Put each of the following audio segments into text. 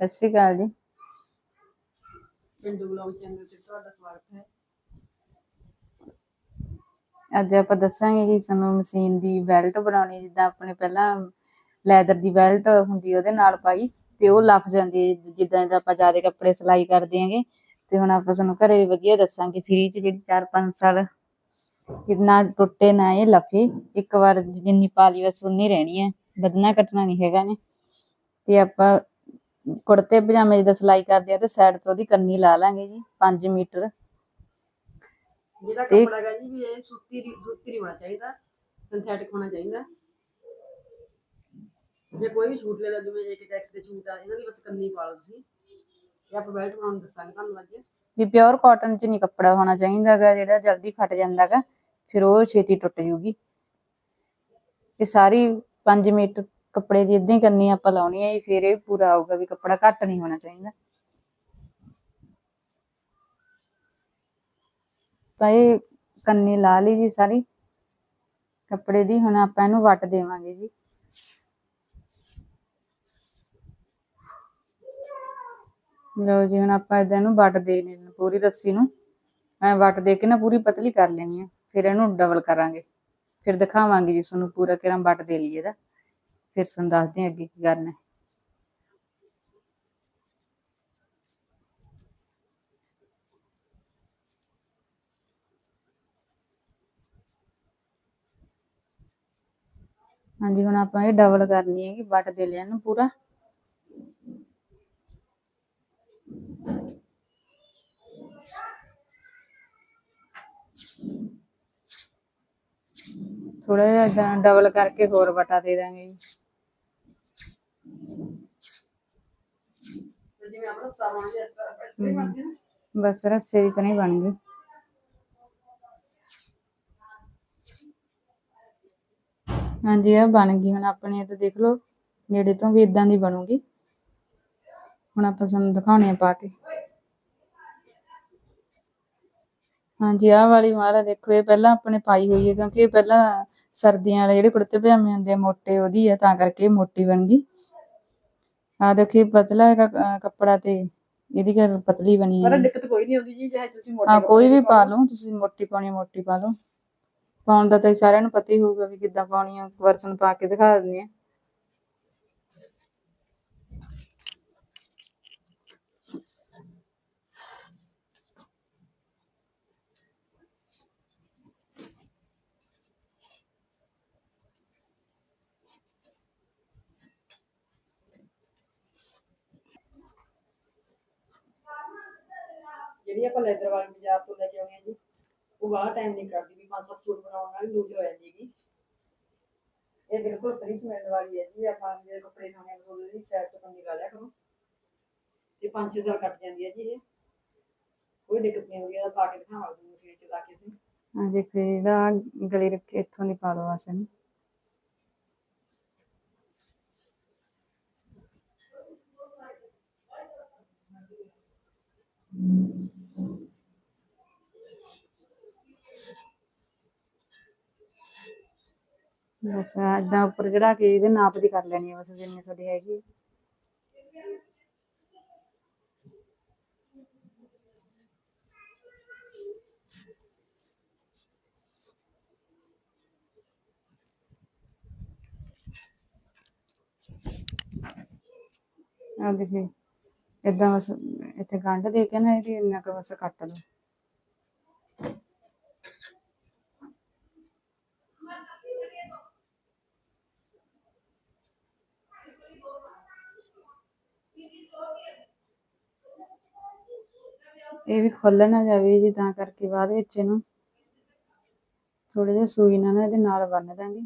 ਸਤਿ ਸ਼੍ਰੀ ਅਕਾਲ ਜੀ। ਪਿੰਡੂ blog channel ਤੇ ਤੁਹਾਡਾ ਸਵਾਗਤ ਹੈ। ਅੱਜ ਆਪਾਂ ਦੱਸਾਂਗੇ ਜੀ ਸਾਨੂੰ ਮਸ਼ੀਨ ਦੀ ਬੈਲਟ ਬਣਾਉਣੀ ਜਿੱਦਾਂ ਆਪਣੇ ਪਹਿਲਾਂ ਲੈਦਰ ਦੀ ਬੈਲਟ ਹੁੰਦੀ ਉਹਦੇ ਨਾਲ ਪਾਈ ਤੇ ਉਹ ਲੱਫ ਜਾਂਦੀ ਹੈ ਜਿੱਦਾਂ ਜਿੱਦਾਂ ਆਪਾਂ ਜ਼ਿਆਦਾ ਕੱਪੜੇ ਸਿਲਾਈ ਕਰਦੇ ਆਂਗੇ ਤੇ ਹੁਣ ਆਪਾਂ ਤੁਹਾਨੂੰ ਘਰੇ ਵਧੀਆ ਦੱਸਾਂਗੇ ਫ੍ਰੀ ਚ ਜਿਹੜੀ 4-5 ਸਾਲ ਕਿੰਨਾ ਟੁੱਟੇ ਨਾ ਇਹ ਲਫੇ ਇੱਕ ਵਾਰ ਜਿੰਨੀ ਪਾ ਲਈ ਬਸ ਉਨੀ ਰਹਿਣੀ ਹੈ ਵਧਣਾ ਘਟਣਾ ਨਹੀਂ ਹੈਗਾ ਨੇ। ਤੇ ਆਪਾਂ ਕੁੜਤੇ ਪਜਾਮੇ ਜਿੱਦਾਂ ਸਿਲਾਈ ਕਰਦੇ ਆ ਤੇ ਸਾਈਡ ਤੋਂ ਉਹਦੀ ਕੰਨੀ ਲਾ ਲਾਂਗੇ ਜੀ 5 ਮੀਟਰ। ਜਿਹੜਾ ਤੇ- ਕੱਪੜਾ ਹੈਗਾ ਜੀ ਵੀ ਇਹ ਸੂਤੀ ਦੀ- ਸੂਤੀ ਨਹੀਂ ਹੋਣਾ ਚਾਹੀਦਾ ਸਿੰਥੈਟਿਕ ਹੋਣਾ ਚਾਹੀਦਾ। ਜੇ ਕੋਈ ਵੀ ਸੂਟ ਲੈ ਲਓ ਜਿਵੇਂ ਇੱਕ ਟੈਕਸ ਦੇ ਸੂਟ ਆ ਇਹਨਾਂ ਦੀ ਬਸ ਕੰਨੀ ਪਾ ਲਓ ਤੁਸੀਂ। ਇਹ ਆਪਾਂ ਬੈਲਟ ਬਣਾਉਣ ਨੂੰ ਦੱਸਾਂਗੇ ਤੁਹਾਨੂੰ ਅੱਜ। ਵੀ ਪਿਓਰ ਕਾਟਨ ਚ ਨਹੀਂ ਕੱਪੜਾ ਹੋਣਾ ਚਾਹੀਦਾ ਗਾ ਜਿਹੜਾ ਜਲਦੀ ਫਟ ਜਾਂਦਾ ਗਾ ਫਿਰ ਉਹ ਛੇਤੀ ਟੁੱਟ ਜੂਗੀ ਇਹ ਸਾਰੀ 5 ਮੀਟਰ ਕੱਪੜੇ ਦੀ ਇਦਾਂ ਹੀ ਕਰਨੀ ਆਪਾਂ ਲਾਉਣੀ ਹੈ ਜੀ, ਫਿਰ ਇਹ ਪੂਰਾ ਆਊਗਾ ਵੀ ਕੱਪੜਾ ਘੱਟ ਨਹੀਂ ਹੋਣਾ ਚਾਹੀਦਾ। ਭਾਈ ਕੰਨੀ ਲਾ ਲਈ ਜੀ ਸਾਰੀ। ਕੱਪੜੇ ਦੀ ਹੁਣ ਆਪਾਂ ਇਹਨੂੰ ਵੱਟ ਦੇਵਾਂਗੇ ਜੀ। ਲਓ ਜੀ ਹੁਣ ਆਪਾਂ ਇਦਾਂ ਇਹਨੂੰ ਵੱਟ ਦੇ ਲੈਣੀ ਪੂਰੀ ਰੱਸੀ ਨੂੰ। ਮੈਂ ਵੱਟ ਦੇ ਕੇ ਨਾ ਪੂਰੀ ਪਤਲੀ ਕਰ ਲੈਣੀ ਆ ਫਿਰ ਇਹਨੂੰ ਡਬਲ ਕਰਾਂਗੇ। ਫਿਰ ਦਿਖਾਵਾਂਗੇ ਜੀ ਤੁਹਾਨੂੰ ਪੂਰਾ ਕਿਰਾਂ ਵੱਟ ਦੇ ਲਈਏ ਦਾ ਫਿਰ ਤੁਹਾਨੂੰ ਦੱਸਦੇ ਹਾਂ ਅੱਗੇ ਕੀ ਕਰਨਾ ਹੈ ਹਾਂਜੀ ਹੁਣ ਆਪਾਂ ਇਹ ਡਬਲ ਕਰਨੀ ਹੈ ਕਿ ਵੱਟ ਦੇ ਲਿਆ ਇਹਨੂੰ ਪੂਰਾ ਥੋੜਾ ਜਿਹਾ ਏਦਾਂ ਡਬਲ ਕਰਕੇ ਹੋਰ ਵਟਾ ਦੇ ਦਾਂਗੇ ਜੀ ਤੇ ਜਿਵੇਂ ਆਪਣਾ ਸਾਮਾਨ ਜਿਹਾ ਇਸ ਤਰ੍ਹਾਂ ਤਰ੍ਹਾਂ ਹੀ ਬਣਦੇ ਨਾ। ਬਸ ਰੱਸੇ ਦੀ ਤਾਂ ਨਹੀਂ ਬਣ ਗਈ ਹਾਂਜੀ ਇਹ ਬਣ ਗਈ। ਹੁਣ ਆਪਣੇ ਤਾਂ ਦੇਖ ਲਓ ਨੇੜੇ ਤੋਂ ਵੀ ਇਦਾਂ ਦੀ ਬਣੂਗੀ। ਹੁਣ ਆਪਾਂ ਤੁਹਾਨੂੰ ਦਿਖਾਉਣੇ ਆ ਪਾ ਕੇ। ਹਾਂਜੀ ਆਹ ਵਾਲੀ ਮਾਲਾ ਦੇਖੋ ਇਹ ਪਹਿਲਾਂ ਆਪਣੇ ਪਾਈ ਹੋਈ ਹੈ ਕਿਉਂਕਿ ਇਹ ਪਹਿਲਾਂ ਸਰਦੀਆਂ ਵਾਲੇ ਜਿਹੜੇ ਕੁੜਤੇ ਪਜਾਮੇ ਹੁੰਦੇ ਆ ਮੋਟੇ ਉਹਦੀ ਆ ਤਾਂ ਕਰਕੇ ਇਹ ਮੋਟੀ ਬਣ ਗਈ। ਆ ਦੇਖੋ ਪਤਲਾ ਹੈਗਾ ਕੱਪੜਾ ਤੇ ਇਹਦੀ ਕਰ ਪਤਲੀ ਬਣੀ ਪਰ ਹੈ ਦਿੱਕਤ ਕੋਈ ਨਹੀਂ ਆਉਂਦੀ ਜੀ ਚਾਹੇ ਤੁਸੀਂ ਮੋਟੇ ਹਾਂ ਕੋਈ ਕੱਪੜੇ ਵੀ ਪਾ ਲਓ। ਤੁਸੀਂ ਮੋਟੀ ਪਾਉਣੀ ਮੋਟੀ ਪਾ ਲਓ। ਪਾਉਣ ਦਾ ਤਾਂ ਸਾਰਿਆਂ ਨੂੰ ਪਤਾ ਹੀ ਹੋਊਗਾ ਵੀ ਕਿੱਦਾਂ ਪਾਉਣੀ ਆ ਵਰਸਨ ਪਾ ਕੇ ਦਿਖਾ ਦਿੰਦੇ ਆ। ਜਿਹੜੀ ਆਪਾਂ ਲੈਦਰ ਵਾਲੀ ਬਾਜ਼ਾਰ ਤੋਂ ਲੈ ਕੇ ਆਉਣੀ ਹੈ ਜੀ, ਉਹ ਬਾਹਲਾ ਟਾਈਮ ਨਹੀਂ ਕਰਦੀ ਵੀ 500 ਸੂਟ ਬਣਾਉਣ ਨਾਲ ਲੂਜ਼ ਹੋ ਜਾਂਦੀ ਹੈਗੀ। ਇਹ ਬਿਲਕੁਲ ਫਰੀ ਸਮੈਲ ਵਾਲੀ ਹੈ ਜੀ, ਆਪਾਂ ਜਿਹੜੇ ਕੱਪੜੇ ਸੋਹਣੇ ਮਸੂਲੇ ਦੀ ਸਾਈਡ ਤੋਂ ਕੰਨੀ ਲਾ ਲਿਆ ਕਰੋ। ਇਹ 5-6 ਸਾਲ ਕੱਟ ਜਾਂਦੀ ਹੈ ਜੀ ਇਹ। ਕੋਈ ਦਿੱਕਤ ਨਹੀਂ ਆਉਂਦੀ, ਇਹਦਾ ਪਾ ਕੇ ਦਿਖਾਵਾਂਗੇ ਤੁਹਾਨੂੰ ਮਸ਼ੀਨ ਚ ਲਾ ਕੇ ਅਸੀਂ। ਹਾਂ ਜੇ ਜਿਹੜਾ ਗਲੇ ਰੱਖੇ ਇੱਥੋਂ ਨਹੀਂ ਪਾ ਲਓ ਆਸਨ ਬਸ ਏਦਾਂ ਉੱਪਰ ਚੜਾ ਕੇ ਇਹਦੇ ਨਾਪ ਦੀ ਕਰ ਲੈਣੀ ਹੈ ਬਸ ਜਿੰਨੀ ਤੁਹਾਡੀ ਹੈਗੀ ਆ। ਦੇਖੀ, ਏਦਾਂ ਬਸ ਇੱਥੇ ਗੰਢ ਦੇ ਕੇ ਨਾ ਇਹਦੀ ਇੰਨਾ ਕੁ ਬਸ ਕੱਟ ਲਓ। ਇਹ ਵੀ ਖੁੱਲ ਨਾ ਜਾਵੇ ਜੀ, ਤਾਂ ਕਰਕੇ ਬਾਅਦ ਵਿੱਚ ਇਹਨੂੰ ਥੋੜੇ ਜਿਹਾ ਸੂਈ ਨਾਲ ਇਹਦੇ ਨਾਲ ਬੰਨ ਦਾਂਗੇ।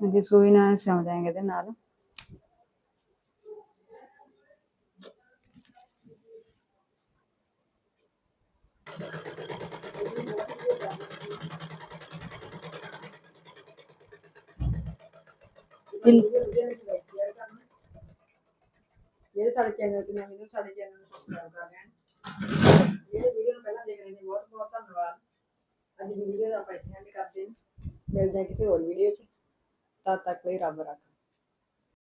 ਹਾਂਜੀ, ਸੂਈ ਨਾਲ ਸਿਉਂ ਦਾਂਗੇ ਇਹਦੇ ਨਾਲ। ਜਿਹੜੇ ਸਾਡੇ ਚੈਨਲ ਤੇ ਨਵੇਂ ਨੇ ਸਾਡੇ ਚੈਨਲ ਨੂੰ ਸਬਸਕ੍ਰਾਈਬ ਕਰ ਲੈਣ। ਜਿਹੜੇ ਵੀਡੀਓ ਨੂੰ ਪਹਿਲਾਂ ਦੇਖ ਰਹੇ ਨੇ ਬਹੁਤ ਬਹੁਤ ਧੰਨਵਾਦ। ਅੱਜ ਦੀ ਵੀਡੀਓ ਦਾ ਆਪਾਂ ਇੱਥੇ end ਕਰਦੇ ਹਾਂ। ਮਿਲਦੇ ਹਾਂ ਕਿਸੇ ਹੋਰ ਵੀਡੀਓ 'ਚ। ਤਦ ਤੱਕ ਲਈ ਰੱਬ ਰੱਖਾ।